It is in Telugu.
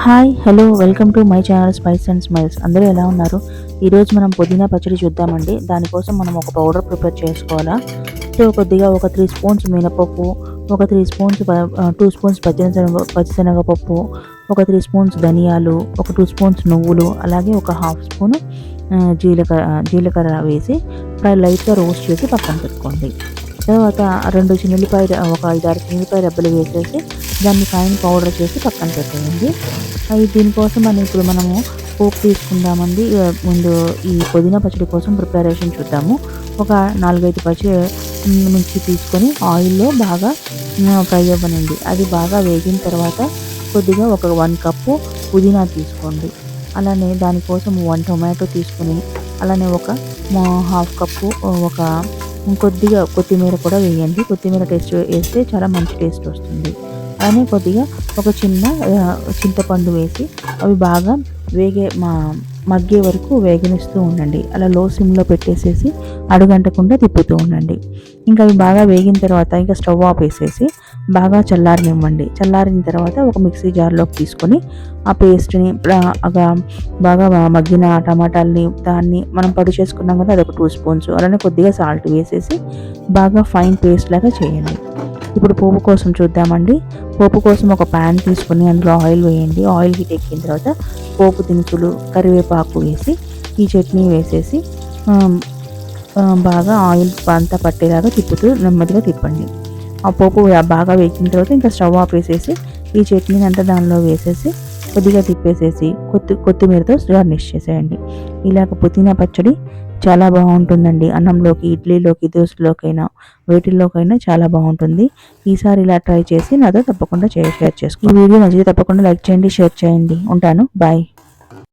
Hi hello welcome to my channel spice and smiles. అందరూ ఎలా ఉన్నారు? ఈరోజు మనం పుదీనా పచ్చడి చూద్దామండి. దానికోసం మనం ఒక పౌడర్ ప్రిపేర్ చేసుకోవాలా? సో కొద్దిగా ఒక త్రీ స్పూన్స్ మినపప్పు ఒక త్రీ స్పూన్స్ టూ స్పూన్స్ పచ్చిశనగ పచ్చిశనగపప్పు ఒక త్రీ స్పూన్స్ ధనియాలు ఒక టూ స్పూన్స్ నువ్వులు అలాగే ఒక హాఫ్ స్పూన్ జీలకర్ర జీలకర్ర వేసి ఫ్రై లైట్గా రోస్ట్ చేసి పక్కన పెట్టుకోండి. తర్వాత రెండు చిన్నపాయ ఒక ఐదు ఆరు చిన్నులపాయ రెబ్బలు వేసేసి దాన్ని ఫైన్ పౌడర్ చేసి పక్కన పెట్టేయండి. అవి దీనికోసం మనం ఇప్పుడు మనము పోపు తీసుకుందామండి. ముందు ఈ పుదీనా పచ్చడి కోసం ప్రిపరేషన్ చూద్దాము. ఒక నాలుగైదు పచ్చి నుంచి మిర్చి తీసుకొని ఆయిల్లో బాగా ఫ్రై అవ్వనండి అది బాగా వేగిన తర్వాత కొద్దిగా ఒక వన్ కప్పు పుదీనా తీసుకోండి. అలానే దానికోసం వన్ టొమాటో తీసుకొని అలానే ఒక హాఫ్ కప్పు ఒక కొద్దిగా కొత్తిమీర కూడా వేయండి. కొత్తిమీర టేస్ట్ వేస్తే చాలా మంచి టేస్ట్ వస్తుంది. అలానే కొద్దిగా ఒక చిన్న చింతపండు వేసి అవి బాగా వేగే మా మగ్గే వరకు వేగనిస్తూ ఉండండి. అలా లో సిమ్లో పెట్టేసేసి అడుగంటకుండా తిప్పుతూ ఉండండి. ఇంకా అవి బాగా వేగిన తర్వాత ఇంకా స్టవ్ ఆఫ్ వేసేసి బాగా చల్లారనివ్వండి. చల్లారిన తర్వాత ఒక మిక్సీ జార్లోకి తీసుకొని ఆ పేస్ట్ని బాగా మగ్గిన టమాటాలని దాన్ని మనం పొడి చేసుకున్నాం కదా అదొక టూ స్పూన్స్. అలానే కొద్దిగా సాల్ట్ వేసేసి బాగా ఫైన్ పేస్ట్ లాగా చేయండి. ఇప్పుడు పోపు కోసం చూద్దామండి. పోపు కోసం ఒక ప్యాన్ తీసుకొని అందులో ఆయిల్ వేయండి. ఆయిల్ హీట్ ఎక్కిన తర్వాత పోపు దినుసులు కరివేపాకు వేసి ఈ చట్నీ వేసేసి బాగా ఆయిల్ అంతా పట్టేలాగా తిప్పుతూ నెమ్మదిగా తిప్పండి. ఆ పోపు బాగా వేగిన తర్వాత ఇంకా స్టవ్ ఆఫ్ వేసేసి ఈ చట్నీని అంతా దానిలో వేసేసి కొద్దిగా తిప్పేసేసి కొత్తి కొత్తిమీరతో గార్నిష్ చేసేయండి. ఇలాగ పుదీనా పచ్చడి చాలా బాగుంటుందండి. అన్నంలోకి ఇడ్లీలోకి దోశలోకైనా వేటిల్లోకైనా చాలా బాగుంటుంది. ఈసారి ఇలా ట్రై చేసి నాతో తప్పకుండా షేర్ చేసుకోండి. ఈ వీడియో నచ్చితే తప్పకుండా లైక్ చేయండి షేర్ చేయండి. ఉంటాను. బాయ్.